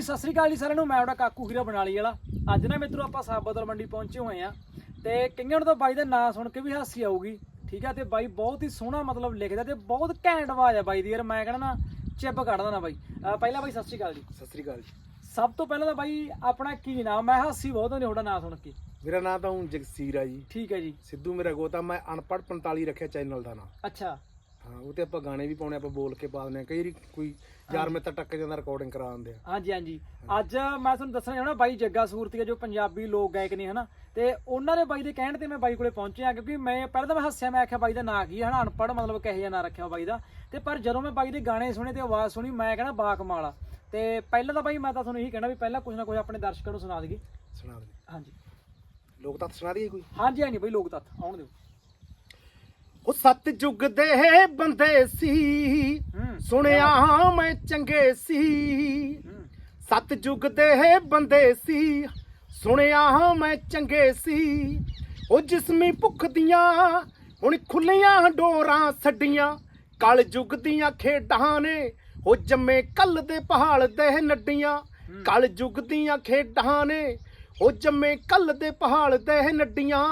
ਸਤਿ ਸ੍ਰੀ ਅਕਾਲ ਜੀ ਸਾਰਿਆਂ ਨੂੰ। ਮੈਂ ਤੁਹਾਡਾ ਕਾਕੂ ਹੀਰਾ ਬਨਾਲੀ ਵਾਲਾ। ਅੱਜ ਨਾ ਮਿੱਤਰੋ ਆਪਾਂ ਸਾਬਤਲ ਮੰਡੀ ਪਹੁੰਚੇ ਹੋਏ ਆ। ਤੇ ਕਈਆਂ ਨੂੰ ਤਾਂ ਬਾਈ ਦਾ ਨਾਂ ਸੁਣ ਕੇ ਵੀ ਹਾਸੀ ਆਊਗੀ। ਠੀਕ ਆ ਤੇ ਬਾਈ ਬਹੁਤ ਹੀ ਸੋਹਣਾ ਮਤਲਬ ਲਿਖਦਾ ਤੇ ਬਹੁਤ ਘੈਂਟ ਆਵਾਜ਼ ਆ ਬਾਈ ਦੀ ਯਾਰ। ਮੈਂ ਕਹਿੰਦਾ ਨਾ ਚਿੱਬ ਕੱਢਦਾ ਨਾ ਬਾਈ। ਪਹਿਲਾਂ ਬਾਈ ਸਤਿ ਸ੍ਰੀ ਅਕਾਲ ਜੀ। ਸਤਿ ਸ੍ਰੀ ਅਕਾਲ ਜੀ। ਸਭ ਤੋਂ ਪਹਿਲਾਂ ਤਾਂ ਬਾਈ ਆਪਣਾ ਕੀ ਨਾਮ? ਮੈਂ ਹਾਸੀ ਬਹੁਤ ਹੁੰਦੀ ਤੁਹਾਡਾ ਨਾਂ ਸੁਣ ਕੇ। ਮੇਰਾ ਨਾਮ ਤਾਂ ਹੁਣ ਜਗਸੀਰ ਆ ਜੀ। ਠੀਕ ਹੈ ਜੀ। ਸਿੱਧੂ ਮੇਰਾ ਗੋਤਾ। ਮੈਂ ਅਨਪੜ੍ਹ 45 ਰੱਖਿਆ ਚੈਨਲ ਦਾ ਨਾਮ ਅੱਛਾ। ਹਾਂ ਉਹ ਤੇ ਆਪਾਂ ਗਾਣੇ ਵੀ ਪਾਉਣੇ ਆਪਾਂ ਬੋਲ ਕੇ ਪਾ ਦਿੰਦੇ ਆ ਕਈ ਵਾਰੀ ਕੋਈ ਯਾਰ ਮਿੱਤਰ ਟੱਕ ਜਾਂਦਾ ਰਿਕਾਰਡਿੰਗ ਕਰਾ ਦਿੰਦੇ ਆ। ਹਾਂਜੀ ਹਾਂਜੀ। ਅੱਜ ਮੈਂ ਤੁਹਾਨੂੰ ਦੱਸਣਾ ਚਾਹੁੰਦਾ ਬਾਈ ਜੱਗਾ ਸੂਰਤੀਆ ਜੋ ਪੰਜਾਬੀ ਲੋਕ ਗਾਇਕ ਨੇ ਹਨਾ? ਤੇ ਉਹਨਾਂ ਦੇ ਬਾਈ ਦੇ ਕਹਿਣ ਤੇ ਮੈਂ ਬਾਈ ਕੋਲੇ ਪਹੁੰਚਿਆ ਕਿਉਂਕਿ ਮੈਂ ਪਹਿਲਾਂ ਤਾਂ ਮੈਂ ਹੱਸਿਆ ਮੈਂ ਆਖਿਆ ਬਾਈ ਦਾ ਨਾਂ ਕੀ ਹੈ ਹਨਾ? ਅਨਪੜ੍ਹ ਮਤਲਬ ਕਿਹੋ ਜਿਹਾ ਨਾਂ ਰੱਖਿਆ ਬਾਈ ਦਾ। ਤੇ ਪਰ ਜਦੋਂ ਮੈਂ ਬਾਈ ਦੇ ਗਾਣੇ ਸੁਣੇ ਤੇ ਆਵਾਜ਼ ਸੁਣੀ ਮੈਂ ਕਹਿੰਦਾ ਬਾ ਕਮਾਲ ਆ। ਤੇ ਪਹਿਲਾਂ ਤਾਂ ਬਾਈ ਮੈਂ ਤਾਂ ਤੁਹਾਨੂੰ ਇਹੀ ਕਹਿਣਾ ਵੀ ਪਹਿਲਾਂ ਕੁਝ ਨਾ ਕੁਝ ਆਪਣੇ ਦਰਸ਼ਕਾਂ ਨੂੰ ਸੁਣਾ ਦਈਏ। ਸੁਣਾ ਦੇ ਹਾਂਜੀ। ਲੋਕ ਤਾਂ ਸੁਣਾ ਦਈਏ ਕੋਈ? ਹਾਂਜੀ ਹਾਂਜੀ ਬਾਈ ਲੋਕ ਤੱਤ ਆਉਣ ਦਿਓ। ਉਹ ਸੱਤ ਯੁੱਗ ਦੇ ਬੰਦੇ ਸੀ। ਸੁਣਿਆ ਮੈਂ ਚੰਗੇ ਸੀ। ਸੱਤ ਯੁੱਗ ਦੇ ਬੰਦੇ ਸੀ। ਸੁਣਿਆ ਮੈਂ ਚੰਗੇ ਸੀ। ਉਹ ਜਿਸਮੀ ਭੁੱਖ ਦੀਆਂ ਹੁਣ ਖੁੱਲੀਆਂ ਡੋਰਾਂ ਛੱਡੀਆਂ ਕਲ ਯੁੱਗ ਦੀਆਂ ਖੇਡਾਂ ਨੇ ਉਹ ਜੰਮੇ ਕੱਲ ਦੇ ਪਹਾੜ ਦੇ ਨੱਡੀਆਂ। ਕਲ ਯੁੱਗ ਦੀਆਂ ਖੇਡਾਂ ਨੇ ਉਹ ਜੰਮੇ ਕੱਲ ਦੇ ਪਹਾੜ ਦੇ ਨੱਡੀਆਂ।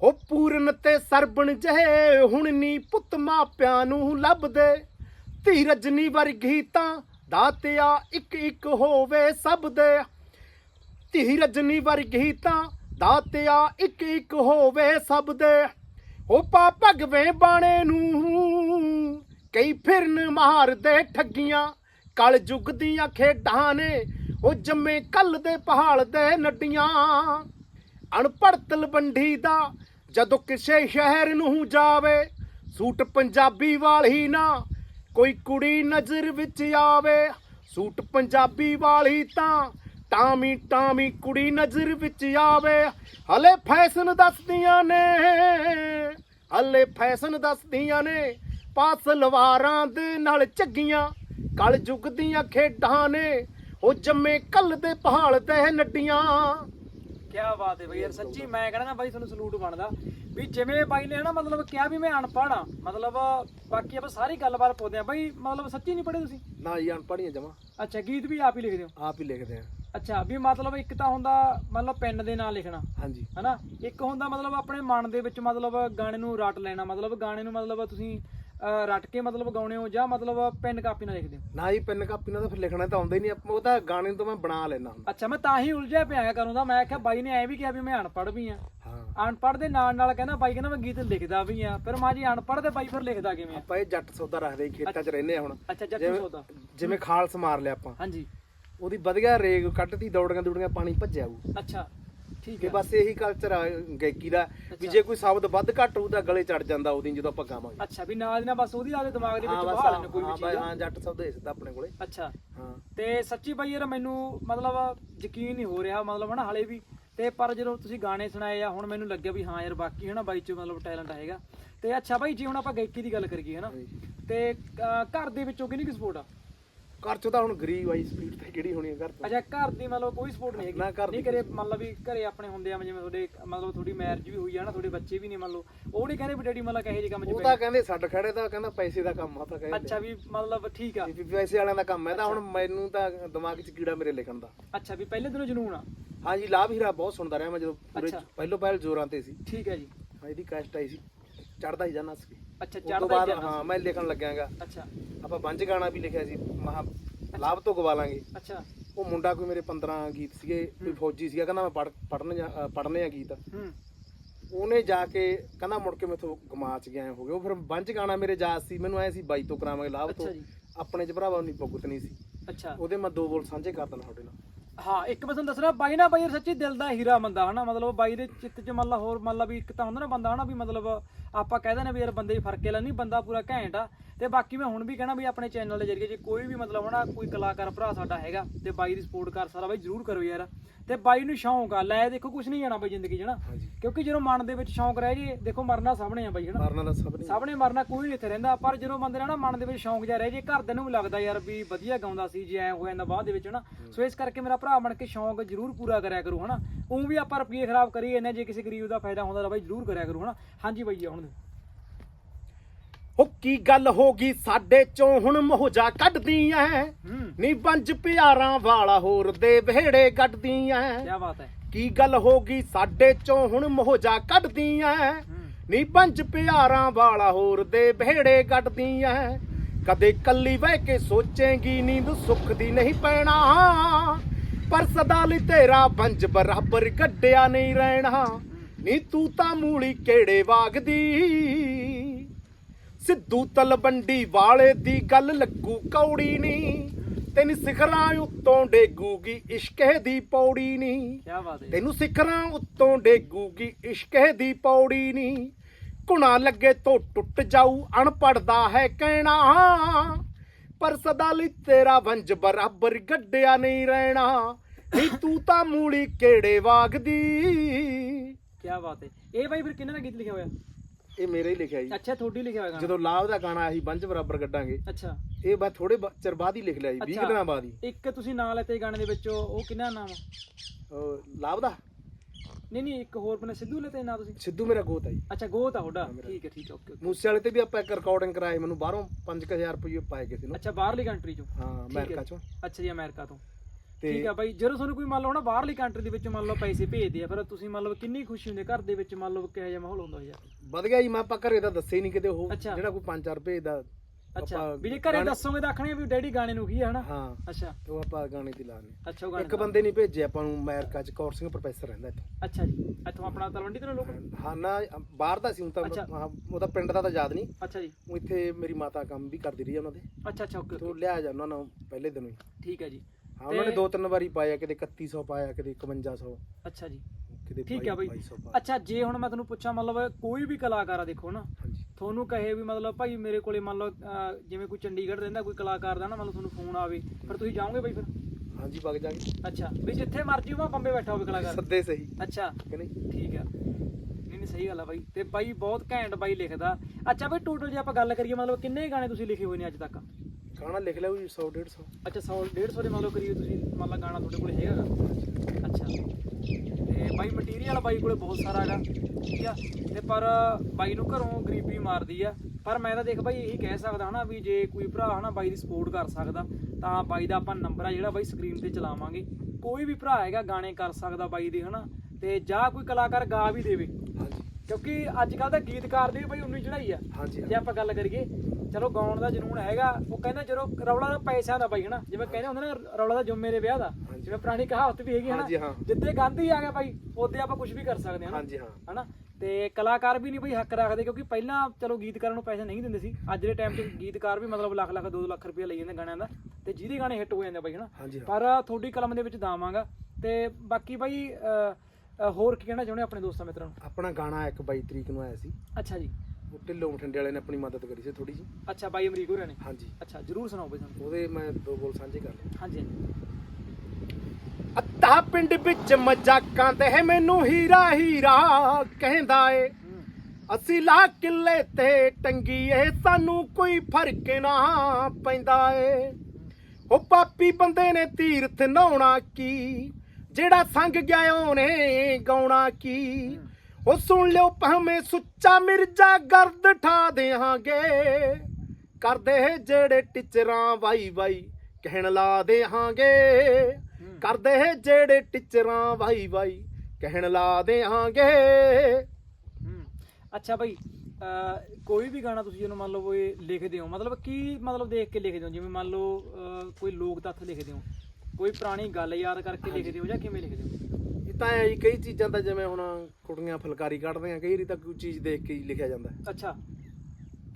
ਉਹ ਪੂਰਨ ਤੇ ਸਰਬਣ ਜਹੇ, ਹੁਣ ਨੀ ਪੁੱਤ ਮਾਪਿਆਂ ਨੂੰ ਲੱਭਦੇ। ਧੀਰਜ ਨੀ ਵਰਗੀ ਤਾਂ ਦਾਤਿਆ ਇੱਕ ਇੱਕ ਹੋਵੇ ਸਭ ਦੇ ਧੀਰਜ ਨੀ ਵਰਗੀ ਤਾਂ ਦਾਤਿਆ ਇੱਕ ਇੱਕ ਹੋਵੇ ਸਭ ਦੇ ਉਹ ਪਾ ਭਗਵੇਂ ਬਾਣੇ ਨੂੰ, ਕਈ ਫਿਰਨ ਮਾਰਦੇ ਠੱਗੀਆਂ। ਕਲ ਜੁਗ ਦੀਆਂ ਖੇਡਾਂ ਨੇ, ਉਹ ਜੰਮੇ ਕੱਲ ਦੇ ਪਹਾੜ ਦੇ ਨੱਡੀਆਂ। ਅਨਪੜ੍ਹ ਤਲਵੰਡੀ ਦਾ, ਜਦੋਂ ਕਿਸੇ ਸ਼ਹਿਰ ਨੂੰ ਜਾਵੇ, ਸੂਟ ਪੰਜਾਬੀ ਵਾਲੀ ਨਾ, ਕੋਈ ਕੁੜੀ ਨਜ਼ਰ ਵਿੱਚ ਆਵੇ, ਸੂਟ ਪੰਜਾਬੀ ਵਾਲੀ ਤਾਂ ਟਾਮੀ ਟਾਮੀ ਕੁੜੀ ਨਜ਼ਰ ਵਿੱਚ ਆਵੇ। ਹਲੇ ਫੈਸ਼ਨ ਦੱਸਦੀਆਂ ਨੇ, ਹਲੇ ਫੈਸ਼ਨ ਦੱਸਦੀਆਂ ਨੇ ਪਾ ਸਲਵਾਰਾਂ ਦੇ ਨਾਲ ਝੱਗੀਆਂ ਕਲ ਜੁਗ ਦੀਆਂ ਖੇਡਾਂ ਨੇ, ਉਹ ਜੰਮੇ ਕੱਲ ਦੇ ਪਹਾੜ ਤੇ ਨੱਡੀਆਂ ਕੀ ਬਾਤ ਹੈ ਬਈ ਯਾਰ ਸੱਚੀ ਮੈਂ ਕਹਿੰਦਾ ਨਾ ਬਾਈ ਤੁਹਾਨੂੰ ਸਲੂਟ ਬਣਦਾ। ਵੀ ਜਿਵੇਂ ਬਾਈ ਨੇ ਨਾ ਮਤਲਬ ਕਿਹਾ ਵੀ ਮੈਂ ਅਨਪੜ੍ਹ ਆ ਮਤਲਬ ਬਾਕੀ ਆਪਾਂ ਸਾਰੀ ਗੱਲਬਾਤ ਪੁੱਛਦੇ ਆ ਬਾਈ ਮਤਲਬ ਸੱਚੀ ਨਹੀਂ ਪੜ੍ਹੇ ਤੁਸੀਂ? ਨਾ ਜੀ ਅਨਪੜ੍ਹੀਆਂ ਜਮਾ। ਅੱਛਾ ਗੀਤ ਵੀ ਆਪ ਹੀ ਲਿਖਦੇ ਹੋ? ਆਪ ਹੀ ਲਿਖਦੇ ਆ ਅੱਛਾ ਵੀ ਮਤਲਬ ਇੱਕ ਤਾਂ ਹੁੰਦਾ ਮਤਲਬ ਪੈਨ ਦੇ ਨਾਲ ਲਿਖਣਾ ਹਾਂਜੀ। ਹਨਾ? ਇੱਕ ਹੁੰਦਾ ਮਤਲਬ ਆਪਣੇ ਮਨ ਦੇ ਵਿੱਚ ਮਤਲਬ ਗਾਣੇ ਨੂੰ ਰੱਟ ਲੈਣਾ ਮਤਲਬ ਗਾਣੇ ਨੂੰ ਮਤਲਬ ਤੁਸੀਂ ਰੱਟ ਕੇ ਮਤਲਬ ਗਾਉਣੇ ਹੋ ਜਾਂ ਮਤਲਬ ਪੈਨ ਕਾਪੀ ਨਾਲ ਲਿਖਦੇ ਹੋ? ਨਾ ਜੀ ਪੈਨ ਕਾਪੀ ਨਾਲ ਤਾਂ ਫਿਰ ਲਿਖਣਾ ਤਾਂ ਆਉਂਦਾ ਹੀ ਨਹੀਂ। ਆਪਾਂ ਉਹ ਤਾਂ ਗਾਣੇ ਤੋਂ ਮੈਂ ਬਣਾ ਲੈਣਾ ਹੁੰਦਾ। ਅੱਛਾ ਮੈਂ ਤਾਂ ਹੀ ਉਲਝਿਆ ਪਿਆ ਕਰੂੰ ਦਾ। ਮੈਂ ਆਖਿਆ ਬਾਈ ਨੇ ਐ ਵੀ ਕਿਹਾ ਵੀ ਮੈਂ ਅਨਪੜ੍ਹ ਵੀ ਆ ਹਾਂ। ਅਨਪੜ੍ਹ ਦੇ ਨਾਲ ਨਾਲ ਕਹਿੰਦਾ ਬਾਈ ਕਹਿੰਦਾ ਮੈਂ ਗੀਤ ਲਿਖਦਾ ਵੀ ਆ ਫਿਰ ਮਾਂ ਜੀ ਅਨਪੜ੍ਹ ਤੇ ਬਾਈ ਫਿਰ ਲਿਖਦਾ ਕਿਵੇਂ ਆ? ਆਪਾਂ ਇਹ ਜੱਟ ਸੌਦਾ ਰੱਖਦੇ ਖੇਤਾਂ 'ਚ ਰਹਿੰਦੇ ਆ ਹੁਣ। ਅੱਛਾ ਜੱਟ ਸੌਦਾ। ਜਿਵੇਂ ਖਾਲਸ ਮਾਰ ਲਿਆ ਆਪਾਂ। ਹਾਂਜੀ। ਉਹਦੀ ਵਧੀਆ ਰੇਗ ਕੱਢਤੀ ਦੌੜੀਆਂ ਦੌੜੀਆਂ ਪਾਣੀ ਭੱਜਿਆ ਉਹ ਅੱਛਾ। ਠੀਕ ਕਿ ਹੈ ਬਸ ਇਹੀ ਕਲਚਰ ਆ ਗਾਇਕੀ ਦਾ ਵੀ ਅੱਛਾ। ਜੇ ਕੋਈ ਸ਼ਬਦ ਵੱਧ ਘੱਟ ਹੋਊ ਤਾਂ ਗਲੇ ਚੜ ਜਾਂਦਾ ਉਹਦੀ ਜਦੋਂ ਆਪਾਂ ਗਾਵਾਂਗੇ। ਅੱਛਾ ਵੀ ਨਾਲ ਦੀ ਨਾਲ ਬਸ ਉਹਦੀ ਆਦੇ ਦਿਮਾਗ ਦੇ ਵਿੱਚ ਬਸ ਬਹਾ ਲੈਣ ਕੋਈ ਵੀ ਹਾਂ ਬਈ, ਚੀਜ਼। ਹਾਂ ਜੱਟ ਸੌਦਾ ਇਸ ਦਾ ਆਪਣੇ ਕੋਲੇ। ਅੱਛਾ। ਹਾਂ। ਤੇ ਸੱਚੀ ਬਾਈ ਯਾਰ ਮੈਨੂੰ ਮਤਲਬ ਯਕੀਨ ਨਹੀਂ ਹੋ ਰਿਹਾ ਮਤਲਬ ਹਨਾ ਹਲੇ ਵੀ। ਤੇ ਪਰ ਜਦੋਂ ਤੁਸੀਂ ਗਾਣੇ ਸੁਣਾਏ ਆ ਹੁਣ ਮੈਨੂੰ ਲੱਗਿਆ ਵੀ ਹਾਂ ਯਾਰ ਬਾਕੀ ਹਨਾ ਬਾਈ ਚ ਮਤਲਬ ਟੈਲੈਂਟ ਹੈਗਾ। ਤੇ ਅੱਛਾ ਬਾਈ ਜੇ ਹੁਣ ਆਪਾਂ ਗਾਇਕੀ ਦੀ ਗੱਲ ਕਰੀਏ ਹਨਾ ਤੇ ਅਹ, ਘਰ ਦੇ ਵਿੱਚੋਂ ਕਿਹਨੀ ਕੀ ਸਪੋਰਟ ਆ? ਘਰ 'ਚੋਂ ਤਾਂ ਹੁਣ ਗਰੀਬ ਆਈ ਸਪੀਡ ਤੇ ਕਿਹੜੀ ਹੋਣੀ ਹੈ ਘਰ ਤੋਂ ਅੱਛਾ ਘਰ ਦੀ ਮਤਲਬ ਕੋਈ ਸਪੋਰਟ ਨਹੀਂ ਹੈਗੀ। ਨਾ, ਘਰ ਨਹੀਂ ਕਰੇ ਮਤਲਬ ਵੀ ਘਰੇ ਆਪਣੇ ਹੁੰਦੇ ਆ ਜਿਵੇਂ ਤੁਹਾਡੇ ਮਤਲਬ ਤੁਹਾਡੀ ਮੈਰਿਜ ਵੀ ਹੋਈ ਆ ਨਾ ਤੁਹਾਡੇ ਬੱਚੇ ਵੀ ਨੇ ਮੰਨ ਲਓ ਉਹ ਨਹੀਂ ਕਹਿੰਦੇ ਵੀ ਡੈਡੀ ਮਤਲਬ ਕਹੇ ਜੇ ਕੰਮ ਚ ਉਹ ਤਾਂ ਕਹਿੰਦੇ ਛੱਡ ਖੜੇ ਤਾਂ ਕਹਿੰਦਾ ਪੈਸੇ ਦਾ ਕੰਮ ਆ ਤਾਂ ਕਹਿੰਦੇ ਅੱਛਾ ਵੀ ਮਤਲਬ ਠੀਕ ਆ। ਵੀ ਪੈਸੇ ਵਾਲਿਆਂ ਦਾ ਕੰਮ ਹੈ ਤਾਂ ਹੁਣ ਮੈਨੂੰ ਤਾਂ ਦਿਮਾਗ 'ਚ ਕੀੜਾ ਮੇਰੇ ਲਿਖਣ ਦਾ। ਅੱਛਾ ਵੀ ਪਹਿਲੇ ਦਿਨੋਂ ਜਨੂਨ ਆ? ਹਾਂਜੀ ਲਾਭ ਹੀਰਾ ਬਹੁਤ ਸੁਣਦਾ ਰਿਹਾ ਮੈਂ ਜਦੋਂ। ਪਹਿਲੋਂ ਪਹਿਲ ਜ਼ੋਰਾਂ ਤੇ ਸੀ। ਠੀਕ ਹੈ ਜੀ। ਹਾਂ ਇਹਦੀ ਕੈਸਟ ਆਈ ਸੀ। ਚੜਦਾ ਹੀ ਜਾਣਾ ਸੀ। ਅੱਛਾ ਚੜਦਾ ਹੀ ਜਾਣਾ ਹਾਂ ਮੈਂ ਲਿਖਣ ਲੱਗਿਆਗਾ ਅੱਛਾ। ਆਪਾਂ ਬੰਜ ਗਾਣਾ ਵੀ ਲਿਖਿਆ ਸੀ ਮਹਾ ਲਾਭ ਤੋਂ ਗਵਾ ਲਾਂਗੇ। ਅੱਛਾ। ਉਹ ਮੁੰਡਾ ਕੋਈ ਮੇਰੇ 15 ਗੀਤ ਸੀਗੇ ਕੋਈ ਫੌਜੀ ਸੀਗਾ ਕਹਿੰਦਾ ਮੈਂ ਪੜ ਪੜਨ ਪੜਨੇ ਆ ਗੀਤ। ਹੂੰ। ਉਹਨੇ ਜਾ ਕੇ ਕਹਿੰਦਾ ਮੁੜ ਕੇ ਮੈਥੋਂ ਗਮਾਚ ਗਿਆ ਹੋ ਗਿਆ। ਉਹ ਫਿਰ ਬੰਜ ਗਾਣਾ ਮੇਰੇ ਯਾਦ ਸੀ ਮੈਨੂੰ ਐ ਸੀ ਬਾਈ ਤੋਂ ਕਰਾਵਾਂਗੇ ਲਾਭ ਤੋਂ। ਆਪਣੇ ਚ ਭਰਾਵਾ ਨਹੀਂ ਭੁਗਤਣੀ ਸੀ। ਅੱਛਾ। ਉਹਦੇ ਮੈਂ ਦੋ ਬੋਲ ਸਾਂਝੇ ਕਰ ਦੇਣਾ ਤੁਹਾਡੇ ਨਾਲ। ਹਾਂ ਇੱਕ ਮੈਂ ਤੁਹਾਨੂੰ ਦੱਸਣਾ ਬਾਈ ਨਾ ਬਾਈ ਸੱਚੀ ਦਿਲ ਦਾ ਹੀਰਾ ਬੰਦਾ ਹਨਾ? ਮਤਲਬ ਬਾਈ ਦੇ ਚਿੱਤ 'ਚ ਮੰਨ ਲਾ ਹੋਰ ਮੰਨ ਲਾ ਵੀ ਇੱਕ ਤਾਂ ਹੁੰਦਾ ਨਾ ਬੰਦਾ ਹਨਾ? ਵੀ ਮਤਲਬ ਆਪਾਂ ਕਹਿ ਦਿੰਦੇ ਵੀ ਯਾਰ ਬੰਦੇ 'ਚ ਫ਼ਰਕ ਹੈ ਨਹੀਂ ਬੰਦਾ ਪੂਰਾ ਘੈਂਟ ਆ। ਤੇ ਬਾਕੀ ਮੈਂ ਹੁਣ ਵੀ ਕਹਿਣਾ ਵੀ ਆਪਣੇ ਚੈਨਲ ਦੇ ਜਰੀਏ ਜੇ ਕੋਈ ਵੀ ਮਤਲਬ ਹਨਾ ਕੋਈ ਕਲਾਕਾਰ ਭਰਾ ਸਾਡਾ ਹੈਗਾ ਤੇ ਬਾਈ ਦੀ ਸਪੋਰਟ ਕਰ ਸਕਦਾ ਬਾਈ ਜਰੂਰ ਕਰੋ ਯਾਰ। ਤੇ ਬਾਈ ਨੂੰ ਸ਼ੌਂਕ ਆ ਲੈ ਦੇਖੋ ਕੁਝ ਨਹੀਂ ਜਾਣਾ ਬਾਈ ਜ਼ਿੰਦਗੀ 'ਚ ਹਾਂਜੀ। ਕਿਉਂਕਿ ਜਦੋਂ ਮਨ ਦੇ ਵਿੱਚ ਸ਼ੌਂਕ ਰਹਿ ਜੇ ਦੇਖੋ ਮਰਨਾ ਸਾਹਮਣੇ ਆ ਬਾਈ ਹਨਾ। ਮਾਰਨਾ ਦਾ ਸਭ ਸਾਹਮਣੇ ਮਰਨਾ ਕੋਈ ਨਹੀਂ ਇੱਥੇ ਰਹਿੰਦਾ ਪਰ ਜਦੋਂ ਬੰਦੇ ਦਾ ਨਾ ਮਨ ਦੇ ਵਿੱਚ ਸ਼ੌਂਕ ਜਿਹਾ ਰਹਿ ਜੇ ਘਰਦਿਆਂ ਨੂੰ ਵੀ ਲੱਗਦਾ ਯਾਰ ਵੀ ਵਧੀਆ ਗਾਉਂਦਾ ਸੀ ਜੇ ਐ ਹੋ ਜਾਂਦਾ ਬਾਅਦ ਦੇ ਵਿੱਚ ਹਨਾ। ਸੋ ਇਸ ਕਰਕੇ ਮੇਰਾ ਭਰਾ ਬਣ ਕੇ ਸ਼ੌਂਕ ਜ਼ਰੂਰ ਪੂਰਾ ਕਰਿਆ ਕਰੋ ਹਨਾ। ਉਹ ਵੀ ਆਪਾਂ ਰੁਪਏ ਖਰਾਬ ਕਰੀਏ ਨੇ ਜੇ ਕਿਸੇ ਗਰੀਬ ਦਾ ਫਾਇਦਾ ਹੁੰਦਾ ਤਾਂ ਬਾਈ ਜ਼ਰੂਰ ਕਰਿਆ ਕਰੋ ਹਨਾ। ਹਾਂਜੀ ਬਾਈ ਹੁਣ ਕੀ ਗੱਲ ਹੋ ਗਈ ਸਾਡੇ ਚੋਂ? ਹੁਣ ਮੋਹਜਾ ਕੱਢਦੀ ਐ। ਨੀ ਪੰਜ ਪਿਆਰਾਂ ਵਾਲਾ ਹੋਰ ਦੇ ਵਿਹੜੇ ਕੱਢਦੀ ਐ। ਕੀ ਬਾਤ ਹੈ ਕੀ ਗੱਲ ਹੋ ਗਈ ਸਾਡੇ ਚੋਂ? ਹੁਣ ਮੋਹਜਾ ਕੱਢਦੀ ਐ। ਨੀ ਪੰਜ ਪਿਆਰਾਂ ਵਾਲਾ ਹੋਰ ਦੇ ਵਿਹੜੇ ਕੱਢਦੀ ਐ। ਕਦੇ ਕੱਲੀ ਬਹਿ ਕੇ ਸੋਚੇਂਗੀ ਨੀਂਦ ਸੁੱਖ ਦੀ ਨਹੀਂ ਪੈਣਾ। ਪਰ ਸਦਾ ਲਈ ਤੇਰਾ ਪੰਜ ਬਰਾਬਰ ਗੱਡਿਆ ਨਹੀਂ ਰਹਿਣਾ। ਨੀ ਤੂੰ ਤਾਂ ਮੂਲੀ ਕਿਹੜੇ ਵਾਗਦੀ। ਸਿੱਧੂ ਤਲਵੰਡੀ ਵਾਲੇ ਦੀ ਗੱਲ ਲੱਗੂ ਕੌੜੀ ਨਹੀਂ ਤੈਨੂੰ ਸਿਖਰਾਂ ਉੱਤੋਂ ਡੇਗੂਗੀ ਇਸ਼ਕੇ ਦੀ ਪੌੜੀ ਨਹੀਂ ਕੀ ਬਾਤ ਹੈ ਤੈਨੂੰ ਸਿਖਰਾਂ ਉੱਤੋਂ ਡੇਗੂਗੀ ਇਸ਼ਕੇ ਦੀ ਪੌੜੀ ਨਹੀਂ ਕੁਣਾ ਲੱਗੇ ਤੋਂ ਟੁੱਟ ਜਾਊ ਅਣਪੜਦਾ ਦਾ ਹੈ ਕਹਿਣਾ। ਪਰ ਸਦਾ ਲਈ ਤੇਰਾ ਵੰਜ ਬਰਾਬਰ ਗੱਡਿਆ ਨਹੀਂ ਰਹਿਣਾ। ਨੀ ਤੂੰ ਤਾਂ ਮੂਲੀ ਕਿਹੜੇ ਵਾਗਦੀ। ਕੀ ਬਾਤ ਹੈ। ਇਹ ਬਾਈ ਫਿਰ ਕਿਹਨਾਂ ਦਾ ਗੀਤ ਲਿਖਿਆ ਹੋਇਆ? ਇਹ ਮੇਰੇ ਹੀ ਲਿਖਿਆ ਜੀ। ਅੱਛਾ ਤੁਹਾਡੀ ਲਿਖਿਆ ਹੋਇਆ ਗਾਣਾ? ਜਦੋਂ ਲਾਭ ਦਾ ਗਾਣਾ ਆਇਆ ਸੀ ਵੰਜ ਬਰਾਬਰ ਗੱਡਾਂਗੇ ਅੱਛਾ। ਇਹ ਬਾ ਥੋੜੇ ਬ- ਚਿਰ ਬਾਅਦ ਹੀ ਲਿਖ ਲਿਆ ਜੀ 20 ਅੱਛਾ। ਦਿਨਾਂ ਬਾਅਦ ਹੀ। ਇੱਕ ਤੁਸੀਂ ਨਾਂ ਲੈਤੇ ਗਾਣੇ ਦੇ ਵਿੱਚ ਉਹ ਕਿਹਨਾਂ ਨਾਮ? ਉਹ ਲਾਭ ਦਾ? ਨਹੀਂ ਨਹੀਂ ਇੱਕ ਹੋਰ ਬਨੇ ਸਿੱਧੂ ਲੈਤੇ ਨਾਂ ਤੁਸੀਂ? ਸਿੱਧੂ ਮੇਰਾ ਗੋਤ ਹੈ ਜੀ। ਅੱਛਾ ਗੋਤ ਆ ਤੁਹਾਡਾ। ਠੀਕ ਹੈ ਠੀਕ ਹੈ ਓਕੇ ਮੂਸੇ ਵਾਲੇ ਤੇ ਵੀ ਆਪਾਂ ਇੱਕ ਰਿਕਾਰਡਿੰਗ ਕਰਾਏ ਮੈਨੂੰ ਬਾਹਰੋਂ 5000 ਰੁਪਏ ਪਾਏ ਕਿਸੇ ਨੂੰ। ਅੱਛਾ ਬਾਹਰਲੀ ਕੰਟਰੀ ਚੋਂ। ਹਾਂ ਠੀਕ ਹੈ। ਅਮਰੀਕਾ ਚੋਂ। ਅੱਛਾ ਜੀ ਅਮਰੀਕਾ ਤੇ। ਠੀਕ ਆ ਬਾਈ ਜਦੋਂ ਤੁਹਾਨੂੰ ਕੋਈ ਮੰਨ ਲਓ ਨਾ ਬਾਹਰਲੀ ਕੰਟਰੀ ਦੇ ਵਿੱਚ ਮੰਨ ਲਓ ਪੈਸੇ ਭੇਜਦੇ ਆ ਫਿਰ ਤੁਸੀਂ ਮੰਨ ਲਓ ਕਿੰਨੀ ਖੁਸ਼ੀ ਹੁੰਦੀ ਘਰ ਦੇ ਵਿੱਚ ਮੰਨ ਲਓ ਕਿਹੋ ਜਿਹਾ ਮਾਹੌਲ ਹੁੰਦਾ ਯਾਰ? ਵਧ ਗਿਆ ਜੀ ਮੈਂ ਆਪਾਂ ਘਰੇ ਤਾਂ ਦੱਸੇ ਨਹੀਂ ਕਿਤੇ ਉਹ ਅੱਛਾ। ਜਿਹੜਾ ਕੋਈ 5-4 ਰੁਪਏ ਦਾ ਅੱਛਾ। ਆਪਾਂ ਵੀ ਜੇ ਘਰੇ ਗਾਣੇ- ਦੱਸੋਗੇ ਤਾਂ ਆਖਣੇ ਵੀ ਡੈਡੀ ਗਾਣੇ ਨੂੰ ਕੀ ਹੈ ਹਨਾ? ਹਾਂ। ਅੱਛਾ। ਤੇ ਉਹ ਆਪਾਂ ਗਾਣੇ ਤੇ ਲਾਣੇ ਅੱਛਾ ਉਹ ਗਾਣੇ ਇੱਕ ਬੰਦੇ ਨਹੀਂ ਭੇਜਿਆ ਆਪਾਂ ਨੂੰ ਅਮਰੀਕਾ ਚ ਕੌਰ ਸਿੰਘ ਪ੍ਰੋਫੈਸਰ ਰਹਿੰਦਾ ਇੱਥੇ। ਅੱਛਾ ਜੀ। ਇੱਥੋਂ ਆਪਣਾ ਤਲਵੰਡੀ ਤੋਂ ਲੋਕ? ਹਾਂ ਨਾ ਬਾਹਰ ਦਾ ਸੀ ਹੁਣ ਤਾਂ ਅੱਛਾ। ਹਾਂ, ਉਹਦਾ ਪਿੰਡ ਦਾ ਤਾਂ ਯਾਦ ਨਹੀਂ। ਅੱਛਾ ਜੀ। ਉਹ ਇੱਥੇ ਮੇਰੀ ਮਾਤਾ ਕੰਮ ਵੀ ਕਰਦੀ ਰਹੀ ਆ ਉਹਨਾਂ ਦੇ। ਅੱਛਾ ਅੱਛਾ ਓਕੇ ਤੋਂ ਓਕੇ ਲਿਆ ਜਾ ਉਹਨਾਂ ਨੂੰ ਪਹਿਲੇ ਦਿਨੋਂ ਹੀ। ਠੀਕ ਹੈ ਜੀ। ਹਾਂ ਉਹਨਾਂ ਨੇ ਤੇ- ਦੋ ਤਿੰਨ ਵਾਰੀ ਪਾਇਆ ਕਿਤੇ 3100 ਪਾਇਆ ਕਿਤੇ 5100 ਅੱਛਾ ਜੀ। ਕਿਤੇ ਠੀਕ ਹੈ ਬਾਈ 2200 ਪਾਇਆ ਅੱਛਾ ਜੇ ਹੁਣ ਮੈਂ ਤੁਹਾਨੂੰ ਪੁੱਛਾਂ ਮਤਲਬ ਕੋਈ ਵੀ ਕਲਾਕਾਰ ਆ ਦੇਖੋ ਨਾ। ਹਾਂਜੀ। ਤੁਹਾਨੂੰ ਕਹੇ ਵੀ ਮਤਲਬ ਭਾਈ ਮੇਰੇ ਕੋਲੇ ਮੰਨ ਲਓ ਅਹ, ਜਿਵੇਂ ਕੋਈ ਚੰਡੀਗੜ੍ਹ ਰਹਿੰਦਾ ਕੋਈ ਕਲਾਕਾਰ ਦਾ ਨਾ ਮਤਲਬ ਤੁਹਾਨੂੰ ਫੋਨ ਆਵੇ ਫਿਰ ਤੁਸੀਂ ਜਾਓਗੇ ਬਾਈ ਫਿਰ? ਹਾਂਜੀ ਵਗ ਜਾਗੇ। ਅੱਛਾ ਵੀ ਜਿੱਥੇ ਮਰਜ਼ੀ ਹੋਵੇ ਬੰਬੇ ਬੈਠਾ ਹੋਵੇ ਕਲਾਕਾਰ। ਸੱਦੇ ਸਹੀ। ਅੱਛਾ। ਕਿ ਨਹੀਂ? ਠੀਕ ਆ ਨਹੀਂ ਨਹੀਂ ਸਹੀ ਗੱਲ ਆ ਬਾਈ। ਤੇ ਬਾਈ ਬਹੁਤ ਘੈਂਟ ਬਾਈ ਲਿਖਦਾ। ਅੱਛਾ ਬਾਈ ਟੋਟਲ ਜੇ ਆਪਾਂ ਗੱਲ ਕਰੀਏ ਮਤਲਬ ਕਿੰਨੇ ਗਾਣੇ ਤੁਸੀਂ ਲਿਖੇ ਹੋਏ ਨੇ ਅੱਜ ਤੱਕ? ਗਾਣਾ ਲਿਖ ਲਿਆ ਜੀ 100 150 ਅੱਛਾ 100 150 ਦੇ ਮੰਨ ਲਓ ਕਰੀਏ ਤੁਸੀਂ ਮੰਨ ਲਾ ਗਾਣਾ ਤੁਹਾਡੇ ਕੋਲ ਹੈਗਾ। ਗਾ। ਅੱਛਾ। ਤੇ ਬਾਈ ਮਟੀਰੀਅਲ ਬਾਈ ਕੋਲੇ ਬਹੁਤ ਸਾਰਾ ਹੈਗਾ। ਠੀਕ ਆ? ਤੇ ਪਰ ਬਾਈ ਨੂੰ ਘਰੋਂ ਗਰੀਬੀ ਮਾਰਦੀ ਆ। ਪਰ ਮੈਂ ਤਾਂ ਦੇਖ ਬਾਈ ਇਹੀ ਕਹਿ ਸਕਦਾ ਹਨਾ ਵੀ ਜੇ ਕੋਈ ਭਰਾ ਹਨਾ ਬਾਈ ਦੀ ਸਪੋਰਟ ਕਰ ਸਕਦਾ ਤਾਂ ਬਾਈ ਦਾ ਆਪਾਂ ਨੰਬਰ ਆ ਜਿਹੜਾ ਬਾਈ ਸਕਰੀਨ ਤੇ ਚਲਾਵਾਂਗੇ। ਕੋਈ ਵੀ ਭਰਾ ਹੈਗਾ ਗਾਣੇ ਕਰ ਸਕਦਾ ਬਾਈ ਦੇ ਹਨਾ। ਤੇ ਜਾਂ ਕੋਈ ਕਲਾਕਾਰ ਗਾ ਵੀ ਦੇਵੇ। ਹਾਂਜੀ। ਕਿਉਂਕਿ ਅੱਜ ਕੱਲ ਦਾ ਗੀਤਕਾਰ ਦੀ ਵੀ ਬਈ ਉਨੀ ਚੜਾਈ ਆ। ਹਾਂਜੀ। ਜੇ ਆਪਾਂ ਗੱਲ ਕਰੀਏ ਚਲੋ ਗਾਉਣ ਦਾ ਜਨੂਨ ਹੈਗਾ ਉਹ ਕਹਿੰਦਾ ਜਦੋਂ ਰੌਲਾ ਦਾ ਪੈਸਿਆਂ ਦਾ ਬਾਈ ਹਨਾ? ਜਿਵੇਂ ਕਹਿੰਦੇ ਹੁੰਦੇ ਨਾ ਰੌਲਾ ਦਾ ਜੁੰਮੇ ਦੇ ਵਿਆਹ ਦਾ। ਜਿਵੇਂ ਪੁਰਾਣੀ ਕਹਾਵਤ ਵੀ ਹੈਗੀ ਹਨਾ? ਹਾਂ। ਜਿੱਦੇ ਗਾਂਧੀ ਆ ਗਿਆ ਬਾਈ ਉਹਦੇ ਆਪਾਂ ਕੁਝ ਵੀ ਕਰ ਸਕਦੇ ਹਾਂ ਹਾਂਜੀ ਹਾਂ। ਹਨਾ? ਤੇ ਕਲਾਕਾਰ ਵੀ ਨਹੀਂ ਬਈ ਹੱਕ ਰੱਖਦੇ ਕਿਉਂਕਿ ਪਹਿਲਾਂ ਚਲੋ ਗੀਤਕਾਰਾਂ ਨੂੰ ਪੈਸੇ ਨਹੀਂ ਦਿੰਦੇ ਸੀ। ਅੱਜ ਦੇ ਟਾਈਮ 'ਚ ਗੀਤਕਾਰ ਵੀ ਮਤਲਬ ਲੱਖ ਲੱਖ 2 ਲੱਖ ਰੁਪਏ ਲਈ ਜਾਂਦੇ ਗਾਣਿਆਂ ਦਾ ਤੇ ਜਿਹਦੇ ਗਾਣੇ ਹਿੱਟ ਹੋ ਜਾਂਦੇ ਬਾਈ ਹਨਾ? ਹਾਂਜੀ ਹਾਂ। ਪਰ ਤੁਹਾਡੀ ਕਲਮ ਦੇ ਵਿੱਚ ਦਾਵਾਂਗਾ। ਤੇ ਬਾਕੀ ਬਾਈ ਅਹ, ਅਹ, ਹੋਰ ਕੀ ਕਹਿਣਾ ਚਾਹੁੰਦੇ ਆਪਣੇ ਦੋਸਤਾਂ ਮਿੱਤਰਾਂ ਨੂੰ? ਆਪਣਾ ਗਾਣਾ ਇੱਕ 22 ਤਰੀਕ ਨੂੰ ਆਇਆ ਸੀ। ਅੱਛਾ ਜੀ। ਉਹ ਢਿੱਲੋਂ ਮਠੰਡੇ ਵਾਲੇ ਨੇ ਆਪਣੀ ਮਦਦ ਕਰੀ ਸੀ ਥੋੜੀ ਜੀ ਅੱਛਾ ਬਾਈ ਅਮਰੀਕ ਹੋਰਾਂ ਨੇ? ਹਾਂਜੀ। ਅੱਛਾ ਜਰੂਰ ਸੁਣਾਓ ਬਈ ਸਾਨੂੰ। ਉਹਦੇ ਮੈਂ ਦੋ ਬੋਲ ਸਾਂਝੇ ਕਰ ਲਏ ਹਾਂਜੀ ਅੱਧਾ ਪਿੰਡ ਵਿੱਚ ਮਜ਼ਾਕਾਂ ਤੇ ਮੈਨੂੰ ਹੀਰਾ ਹੀਰਾ ਕਹਿੰਦਾ ਏ। ਹੂੰ। ਅਸੀਂ ਲਾ ਕਿੱਲੇ ਤੇ ਟੰਗੀਏ ਸਾਨੂੰ ਕੋਈ ਫ਼ਰਕ ਨਾ ਪੈਂਦਾ ਏ। ਉਹ ਪਾਪੀ ਬੰਦੇ ਨੇ ਤੀਰਥ ਨਾਉਣਾ ਕੀ ਜਿਹੜਾ ਸੰਗ ਗਿਆ ਉਹਨੇ ਗਾਉਣਾ ਕੀ। ਉਹ ਸੁਣ ਲਿਓ ਭਾਵੇਂ ਸੁੱਚਾ ਮਿਰਜ਼ਾ ਗਰਦ ਠਾ ਦੇਹਾਂਗੇ ਕਰਦੇ ਜਿਹੜੇ ਟਿਚਰਾਂ ਵਾਈ ਵਾਈ ਕਹਿਣ ਲਾ ਦੇਹਾਂਗੇ ਕਰਦੇ ਜਿਹੜੇ ਟਿਚਰਾਂ ਵਾਈ ਵਾਈ ਕਹਿਣ ਲਾ ਦੇਹਾਂਗੇ ਅੱਛਾ ਅਹ, ਕੋਈ ਵੀ ਗਾਣਾ ਤੁਸੀਂ ਜਿਹਨੂੰ ਮੰਨ ਲਓ ਕੋਈ ਲਿਖਦੇ ਹੋ ਮਤਲਬ ਕੀ ਮਤਲਬ ਦੇਖ ਕੇ ਲਿਖਦੇ ਹੋ? ਜਿਵੇਂ ਮੰਨ ਲਓ ਕੋਈ ਲੋਕ ਤੱਥ ਲਿਖਦੇ ਹੋ ਕੋਈ ਪੁਰਾਣੀ ਗੱਲ ਯਾਦ ਕਰਕੇ ਲਿਖਦੇ ਹੋ ਜਾਂ ਕਿਵੇਂ ਲਿਖਦੇ ਹੋ? ਤਾਂ ਐ ਕਈ ਚੀਜ਼ਾਂ ਤਾਂ ਜਿਵੇਂ ਹੁਣ ਕੁੜੀਆਂ ਫੁਲਕਾਰੀ ਕੱਢਦੀਆਂ ਕਈ ਵਾਰੀ ਤਾਂ ਕੋਈ ਚੀਜ਼ ਦੇਖ ਕੇ ਹੀ ਲਿਖਿਆ ਜਾਂਦਾ ਹੈ। ਅੱਛਾ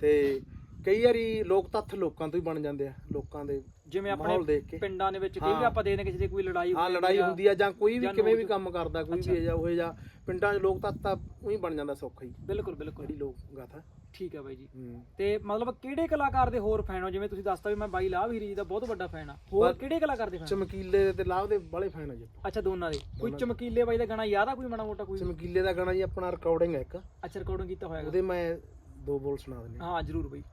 ਤੇ ਕਈ ਵਾਰੀ ਲੋਕ ਤੱਥ ਲੋਕਾਂ ਤੋਂ ਹੀ ਬਣ ਜਾਂਦੇ ਆ ਲੋਕਾਂ ਦੇ ਜਿਵੇਂ ਮਾਹੌਲ ਆਪਣੇ ਦੇਖ ਕੇ। ਪਿੰਡਾਂ ਦੇ ਵਿੱਚ ਕਈ ਵੀ ਹਾਂ। ਆਪਾਂ ਦੇਖਦੇ ਕਿਸੇ ਦੀ ਕੋਈ ਲੜਾਈ ਹਾਂ ਲੜਾਈ। ਹੁੰਦੀ ਆ ਜਾਂ ਕੋਈ ਵੀ ਜਾਂ ਕਿਵੇਂ ਵੀ ਨੋਕ- ਕੰਮ ਕਰਦਾ ਕੋਈ ਅੱਛਾ। ਵੀ ਇਹ ਜਾਂ ਉਹ ਜਾਂ ਪਿੰਡਾਂ 'ਚ ਲੋਕ ਤੱਥ ਤਾਂ ਉਹੀ ਬਣ ਜਾਂਦਾ ਸੌਖਾ ਹੀ। ਬਿਲਕੁਲ ਬਿਲਕੁਲ। ਜਿਹੜੀ ਲੋਕ ਗਾਥਾ। ਠੀਕ ਹੈ ਬਾਈ ਜੀ। ਹੂੰ। ਤੇ ਮਤਲਬ ਕਿਹੜੇ ਕਲਾਕਾਰ ਦੇ ਹੋਰ ਫੈਨ ਹੋ? ਜਿਵੇਂ ਤੁਸੀਂ ਦੱਸਤਾ ਵੀ ਮੈਂ ਬਾਈ ਲਾਭ ਹੀਰੀ ਜੀ ਦਾ ਬਹੁਤ ਵੱਡਾ ਫੈਨ ਆ। ਹੋਰ ਕਿਹੜੇ ਕਲਾਕਾਰ ਦੇ ਫੈਨ? ਚਮਕੀਲੇ ਤੇ ਲਾਭ ਦੇ ਬੜੇ ਫੈਨ ਆ ਜੀ ਆਪਾਂ। ਅੱਛਾ ਦੋਨਾਂ ਦੇ। ਕੋਈ ਦੋਨਾਂ ਦੇ। ਚਮਕੀਲੇ ਬਾਈ ਦਾ ਗਾਣਾ ਯਾਦ ਆ? ਕੋਈ ਮਾੜਾ ਮੋਟਾ ਕੋਈ? ਚਮਕੀਲੇ ਦਾ ਗਾਣਾ ਜੀ ਆਪਣਾ ਰਿਕਾਰਡਿੰਗ ਹੈ ਇੱਕ। ਅੱਛਾ ਰਿਕਾਰਡਿੰਗ ਕੀਤਾ ਹੋਇਆਗਾ ਉਹਦੇ ਮੈਂ ਦੋ ਬੋਲ ਸੁਣਾ ਦਿੰਦੇ। ਹਾਂ ਜਰੂਰ ਬਾਈ।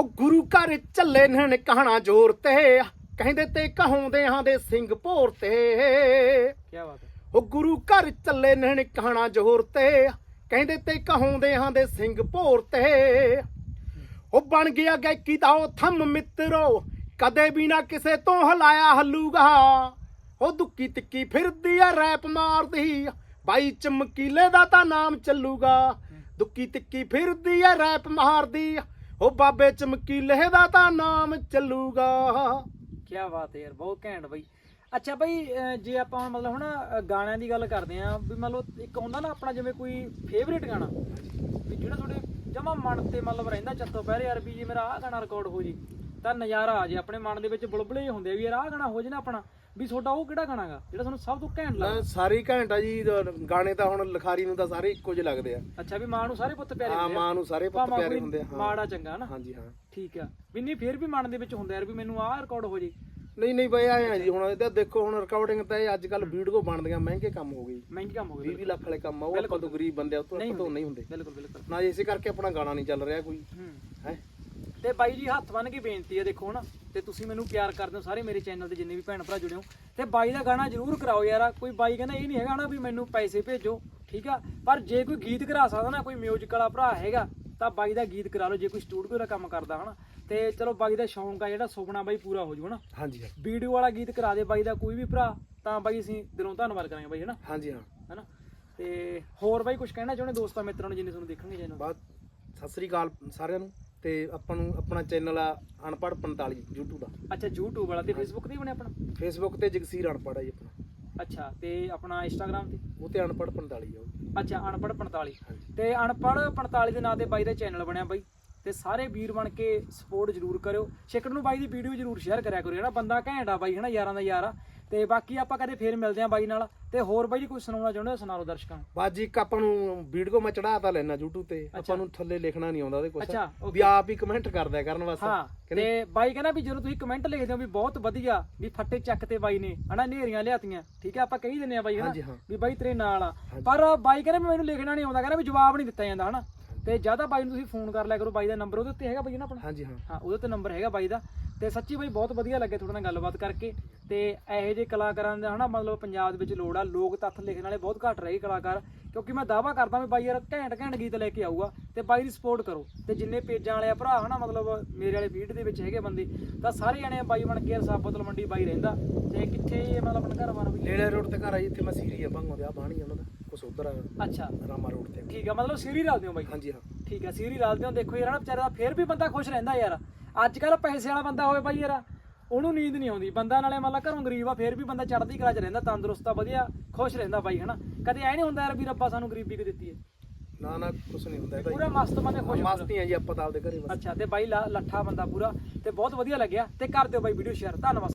ਹੋ ਗੁਰੂ ਘਰ ਚੱਲੇ ਨਣ ਕਹਾਣਾ ਜ਼ੋਰ ਤੇ ਕਹਿੰਦੇ ਤੇ ਕਹਾਉਂਦੇ ਹਾਂ ਦੇ ਸਿੰਘ ਭੋਰ ਤੇ। ਕੀ ਬਾਤ ਹੈ। ਉਹ ਗੁਰੂ ਘਰ ਚੱਲੇ ਨਣ ਕਹਾਣਾ ਜ਼ੋਰ ਤੇ ਕਹਿੰਦੇ ਤੇ ਕਹਾਉਂਦੇ ਹਾਂ ਦੇ ਸਿੰਘ ਭੋਰ ਤੇ। ਉਹ ਬਣ ਗਿਆ ਗਾਇਕੀ ਦਾ ਉਹ ਥੰਮ ਮਿੱਤਰੋ ਕਦੇ ਵੀ ਨਾ ਕਿਸੇ ਤੋਂ ਹਲਾਇਆ ਹੱਲੂਗਾ। ਉਹ ਦੁੱਕੀ ਤਿੱਕੀ ਫਿਰਦੀ ਆ ਰੈਪ ਮਾਰਦੀ ਬਾਈ ਚਮਕੀਲੇ ਦਾ ਤਾਂ ਨਾਮ ਚੱਲੂਗਾ। ਦੁੱਕੀ ਤਿੱਕੀ ਫਿਰਦੀ ਆ ਰੈਪ ਮਾਰਦੀ ਉਹ ਬਾਬੇ ਚਮਕੀਲੇ ਦਾ ਤਾਂ ਨਾਮ ਚੱਲੂਗਾ। ਕੀ ਬਾਤ ਹੈ ਯਾਰ, ਬਹੁਤ ਘੈਂਟ ਬਈ। ਅੱਛਾ ਬਈ ਅਹ ਜੇ ਆਪਾਂ ਹੁਣ ਮਤਲਬ ਹੁਣ ਗਾਣਿਆਂ ਦੀ ਗੱਲ ਕਰਦੇ ਆਂ ਵੀ ਮਤਲਬ ਇੱਕ ਹੁੰਦਾ ਨਾ ਆਪਣਾ ਜਿਵੇਂ ਕੋਈ ਫੇਵਰੇਟ ਗਾਣਾ, ਵੀ ਜਿਹੜਾ ਤੁਹਾਡੇ ਜਮਾ ਮਨ ਤੇ ਮਤਲਬ ਰਹਿੰਦਾ ਚੱਤੋ ਪਹਿਰੇ ਯਾਰ ਵੀ ਜੇ ਮੇਰਾ ਆਹ ਗਾਣਾ ਰਿਕਾਰਡ ਹੋ ਜੀ, ਤਾਂ ਨਜ਼ਾਰਾ ਆ ਜੇ, ਆਪਣੇ ਮਨ ਦੇ ਵਿੱਚ ਬੁਲਬੁਲੇ ਜਿਹੇ ਹੁੰਦੇ ਆ ਵੀ ਯਾਰ ਆਹ ਗਾਣਾ ਹੋ ਜੇ ਨਾ ਆਪਣਾ। ਵੀ ਤੁਹਾਡਾ ਉਹ ਕਿਹੜਾ ਗਾਣਾਗਾ ਜਿਹੜਾ ਤੁਹਾਨੂੰ ਸਭ ਤੋਂ ਘੈਂਟ ਲੱਗਦਾ? ਸਾਰੀ ਘੰਟਾ ਜੀ ਗਾਣੇ ਤਾਂ ਹੁਣ ਲਿਖਾਰੀ ਨੂੰ ਤਾਂ ਸਾਰੇ ਇੱਕੋ ਜਿਹੇ ਲੱਗਦੇ ਆ। ਅੱਛਾ ਵੀ ਮਾਂ ਨੂੰ ਸਾਰੇ ਪੁੱਤ ਪਿਆਰੇ ਹਾਂ ਹੁੰਦੇ ਆ? ਮਾਂ ਨੂੰ ਸਾਰੇ ਪੁੱਤ ਭਾਵੇਂ ਪਿਆਰੇ ਕੋਈ ਹੁੰਦੇ ਆ ਹਾਂ। ਮਾੜਾ ਚੰਗਾ ਨਾ ਹਾਂਜੀ ਹਾਂ। ਠੀਕ ਆ। ਵੀ ਨਹੀਂ ਫੇਰ ਵੀ ਮਨ ਦੇ ਵਿੱਚ ਹੁੰਦਾ ਯਾਰ ਵੀ ਮੈਨੂੰ ਆਹ ਰਿਕਾਰਡ ਹੋ ਜੇ। ਨਹੀਂ ਨਹੀਂ ਬਈ ਆਏ ਆ ਜੀ ਹੁਣ ਇਹਦਾ ਦੇਖੋ ਹੁਣ ਰਿਕਾਰਡਿੰਗ ਤਾਂ ਇਹ ਅੱਜ ਕੱਲ ਵੀਡੀਓ ਬਣਦੀਆਂ ਮਹਿੰਗੇ ਕੰਮ ਹੋ ਗਏ। ਮਹਿੰਗੀ ਕੰਮ ਹੋ ਗਈ 20 ਲੱਖ ਵਾਲੇ ਕੰਮ ਆ ਉਹ ਆਪਾਂ ਤੋਂ ਗਰੀਬ ਬੰਦੇ ਆ ਉਹ ਤੋਂ ਨਹੀਂ ਹੁੰਦੇ। ਬਿਲਕੁਲ ਬਿਲਕੁਲ। ਨਾ ਇਸੇ ਕਰਕੇ ਆਪਣਾ ਗਾਣਾ ਨਹੀਂ ਚੱਲ ਰਿਹਾ ਕੋਈ। ਹੂੰ। ਹੈ? ਤੇ ਬਾਈ ਜੀ ਹੱਥ ਬੰਨ ਕੇ ਬੇਨਤੀ ਹੈ ਦੇਖੋ ਨਾ ਤੇ ਤੁਸੀਂ ਮੈਨੂੰ ਪਿਆਰ ਕਰਦੇ ਹੋ ਸਾਰੇ ਮੇਰੇ ਚੈਨਲ ਤੇ ਜਿੰਨੇ ਵੀ ਭੈਣ ਭਰਾ ਜੁੜੇ ਹੋ ਤੇ ਬਾਈ ਦਾ ਗਾਣਾ ਜ਼ਰੂਰ ਕਰਾਓ ਯਾਰ ਕੋਈ ਬਾਈ ਕਹਿੰਦਾ ਇਹ ਨਹੀਂ ਹੈਗਾ ਨਾ ਵੀ ਮੈਨੂੰ ਪੈਸੇ ਭੇਜੋ ਠੀਕ ਆ? ਪਰ ਜੇ ਕੋਈ ਗੀਤ ਕਰਾ ਸਕਦਾ ਨਾ ਕੋਈ ਮਿਊਜ਼ਿਕ ਵਾਲਾ ਭਰਾ ਹੈਗਾ ਤਾਂ ਬਾਈ ਦਾ ਗੀਤ ਕਰਾ ਲਓ ਜੇ ਕੋਈ ਸਟੂਡੀਓ ਦਾ ਕੰਮ ਕਰਦਾ ਹਨਾ? ਤੇ ਚਲੋ ਬਾਈ ਦਾ ਸ਼ੌਂਕ ਆ ਜਿਹੜਾ ਸੁਪਨਾ ਬਾਈ ਪੂਰਾ ਹੋ ਜੂ ਹਨਾ? ਹਾਂਜੀ ਹਾਂ। ਵੀਡੀਓ ਵਾਲਾ ਗੀਤ ਕਰਾ ਦੇ ਬਾਈ ਦਾ ਕੋਈ ਵੀ ਭਰਾ ਤਾਂ ਬਾਈ ਅਸੀਂ ਦਿਲੋਂ ਧੰਨਵਾਦ ਕਰਾਂਗੇ ਬਾਈ ਹਨਾ? ਹਾਂਜੀ ਹਾਂ। ਹਨਾ? ਤੇ ਹੋਰ ਬਾਈ ਕੁਝ ਕਹਿਣਾ ਚਾਹੁੰਦੇ ਦੋਸਤਾਂ ਮਿੱਤਰਾਂ ਨੂੰ ਜਿੰਨੇ ਤੁਹਾਨੂੰ ਦੇਖਣਗੇ ਚੈਨਲ ਬਾਤ ਸਤਿ ਸ੍ਰੀ ਅਕਾਲ ਸਾਰਿਆਂ ਨੂੰ। ਤੇ ਆਪਾਂ ਨੂੰ ਆਪਣਾ ਚੈਨਲ ਆ ਅਨਪੜ 45 YouTube ਦਾ। ਅੱਛਾ YouTube ਵਾਲਾ ਤੇ Facebook ਤੇ ਵੀ ਬਣਿਆ ਆਪਣਾ? ਫੇਸਬੁੱਕ ਤੇ ਜਗਸੀਰ ਅਨਪੜ ਆ ਜੀ ਆਪਣਾ। ਅੱਛਾ ਤੇ ਆਪਣਾ Instagram ਤੇ? ਉਹ ਤੇ ਅਨਪੜ 45 ਆ ਉਹ। ਅੱਛਾ ਅਨਪੜ੍ਹ 45 ਹਾਂਜੀ। ਤੇ ਅਨਪੜ੍ਹ 45 ਦੇ ਨਾਂ ਤੇ ਬਾਈ ਦਾ ਚੈਨਲ ਬਣਿਆ ਬਾਈ। ਤੇ ਸਾਰੇ ਵੀਰ ਬਣ ਕੇ ਸਪੋਰਟ ਜ਼ਰੂਰ ਕਰਿਓ। ਛੇਕੜ ਨੂੰ ਬਾਈ ਦੀ ਵੀਡੀਓ ਜ਼ਰੂਰ ਸ਼ੇਅਰ ਕਰਿਆ ਕਰੋ ਜਿਹੜਾ ਬੰਦਾ ਘੈਂਟ ਆ ਬਾਈ ਹਨਾ ਯਾਰਾਂ ਦਾ ਯਾਰ ਆ। ਤੇ ਬਾਕੀ ਆਪਾਂ ਕਦੇ ਫੇਰ ਮਿਲਦੇ ਆਂ ਬਾਈ ਨਾਲ ਤੇ ਹੋਰ ਬਾਈ ਜੀ ਕੁਝ ਸੁਣਾਉਣਾ ਚਾਹੁੰਦੇ ਹੋ ਸੁਣਾ ਲਓ ਦਰਸ਼ਕਾਂ ਨੂੰ? ਬਾਜੀ ਇੱਕ ਆਪਾਂ ਨੂੰ ਵੀਡੀਓ ਮੈਂ ਚੜਾ ਤਾਂ ਲੈਣਾ YouTube ਤੇ ਆਪਾਂ ਨੂੰ ਥੱਲੇ ਲਿਖਣਾ ਨਹੀਂ ਆਉਂਦਾ ਉਹਦੇ okay। ਵੀ ਆਪ ਹੀ ਕਮੈਂਟ ਕਰਦਿਆ ਕਰਨ ਵਾਸਤੇ ਤੇ ਬਾਈ ਕਹਿੰਦਾ ਵੀ ਜਦੋਂ ਤੁਸੀਂ ਕਮੈਂਟ ਲਿਖਦੇ ਹੋ ਵੀ ਬਹੁਤ ਵਧੀਆ ਵੀ ਫੱਟੇ ਚੱਕ ਤੇ ਬਾਈ ਨੇ ਹਨਾ ਨੇਰੀਆਂ ਲਿਆਤੀਆਂ ਠੀਕ ਹੈ ਆਪਾਂ ਕਹੀ ਦਿੰਨੇ ਆ ਬਾਈ ਹਨਾ। ਵੀ ਬਾਈ ਤੇਰੇ ਨਾਲ ਆ। ਪਰ ਬਾਈ ਕਹਿੰਦਾ ਵੀ ਮੈਨੂੰ ਲਿਖਣਾ ਨਹੀਂ ਆਉਂਦਾ ਕਹਿੰਦਾ ਵੀ ਜਵਾਬ ਨਹੀਂ ਦਿੱਤਾ ਜਾਂਦਾ ਹਨਾ। ਤੇ ਜ਼ਿਆਦਾ ਬਾਈ ਨੂੰ ਤੁਸੀਂ ਫੋਨ ਕਰ ਲਿਆ ਕਰੋ ਬਾਈ ਦਾ ਨੰਬਰ ਉਹਦੇ ਉੱਤੇ ਹੈਗਾ ਬਾਈ ਨਾ ਆਪਣਾ? ਹਾਂਜੀ ਹਾਂ। ਹਾਂ ਉਹਦੇ ਤੇ ਨੰਬਰ ਹੈਗਾ ਬਾਈ ਦਾ। ਤੇ ਸੱਚੀ ਬਾਈ ਬਹੁਤ ਵਧੀਆ ਲੱਗਿਆ ਤੁਹਾਡੇ ਨਾਲ ਗੱਲਬਾਤ ਕਰਕੇ। ਤੇ ਇਹੋ ਜਿਹੇ ਕਲਾਕਾਰਾਂ ਦਾ ਹਨਾ ਮਤਲਬ ਪੰਜਾਬ ਦੇ ਵਿੱਚ ਲੋੜ ਆ ਲੋਕ ਤੱਥ ਲਿਖਣ ਵਾਲੇ ਬਹੁਤ ਘੱਟ ਰਹੇ ਕਲਾਕਾਰ। ਕਿਉਂਕਿ ਮੈਂ ਦਾਅਵਾ ਕਰਦਾ ਵੀ ਬਾਈ ਯਾਰ ਘੈਂਟ ਘੈਂਟ ਗੀਤ ਲੈ ਕੇ ਆਊਗਾ ਤੇ ਬਾਈ ਦੀ ਸਪੋਰਟ ਕਰੋ। ਤੇ ਜਿੰਨੇ ਪੇਜਾਂ ਵਾਲੇ ਆ ਭਰਾ ਹਨਾ ਮਤਲਬ ਮੇਰੇ ਵਾਲੇ ਫੀਡ ਦੇ ਵਿੱਚ ਹੈਗੇ ਬੰਦੇ ਤਾਂ ਸਾਰੇ ਜਣੇ ਬਾਈ ਬਣ ਕੇ ਸਾਬਤਲ ਮੰਡੀ ਬਾਈ ਰਹਿੰਦਾ। ਤੇ ਕਿੱਥੇ ਇਹ ਮਤਲਬ ਆਪਣਾ ਘਰ ਬਾਰ ਵੀ ਲੇਲੇ ਰੋਡ ਤੇ ਘਰ ਆ ਜੀ ਇੱਥੇ ਮੈਂ ਸੀਰੀ ਆ ਭੰਗੋ ਦੇ ਆ ਬਾਣੀ ਉਹਨਾਂ ਦਾ ਕੁਛ ਉਧਰ ਆ ਅੱਛਾ। ਰਾਮਾ ਰੋਡ ਤੇ। ਠੀਕ ਆ ਮਤਲਬ ਸੀਰੀ ਰਲਦੇ ਹੋ ਬਾਈ? ਹਾਂਜੀ ਹਾਂ। ਠੀਕ ਆ ਸੀਰੀ ਰਲਦੇ ਹੋ ਦੇਖੋ ਯਾਰ ਨਾ ਵਿਚਾਰੇ ਦਾ ਫੇਰ ਵੀ ਬੰਦਾ ਖੁਸ਼ ਰਹਿੰਦਾ ਯਾਰ। ਅੱਜ ਕੱਲ ਪੈਸੇ ਵਾਲਾ ਬੰਦਾ ਹੋਵੇ ਬਾਈ ਯਾਰ ਉਹਨੂੰ ਨੀਂਦ ਨਹੀਂ ਆਉਂਦੀ। ਬੰਦਾ ਨਾਲੇ ਮੰਨ ਲਾ ਘਰੋਂ ਗਰੀਬ ਆ ਫੇਰ ਵੀ ਬੰਦਾ ਚੜ੍ਹਦੀ ਕਲਾ 'ਚ ਰਹਿੰਦਾ ਤੰਦਰੁਸਤ ਆ ਵਧੀਆ ਖੁਸ਼ ਰਹਿੰਦਾ ਬਾਈ ਹਨਾ? ਕਦੇ ਐ ਨਹੀਂ ਹੁੰਦਾ ਯਾਰ ਵੀ ਰੱਬਾ ਸਾਨੂੰ ਗਰੀਬੀ ਕਿਉਂ ਦਿੱਤੀ ਹੈ ਨਾ ਨਾ ਕੁਛ ਨਹੀਂ ਹੁੰਦਾ ਇਹਦਾ ਪੂਰਾ ਮਸਤ ਬੰਦੇ ਖੁਸ਼। ਹੁੰਦਾ। ਮਸਤੀ ਆ ਜੀ ਆਪਾਂ ਤਾਂ ਆਪਦੇ ਘਰੇ ਬਸ ਅੱਛਾ ਤੇ ਬਾਈ ਲਾ- ਲੱਠਾ ਬੰਦਾ ਪੂਰਾ ਤੇ ਬਹੁਤ ਵਧੀਆ ਲੱਗਿਆ। ਤੇ ਕਰ ਦਿਓ ਬਾਈ ਵੀਡੀਓ ਸ਼ੇਅਰ ਧੰਨਵਾਦ।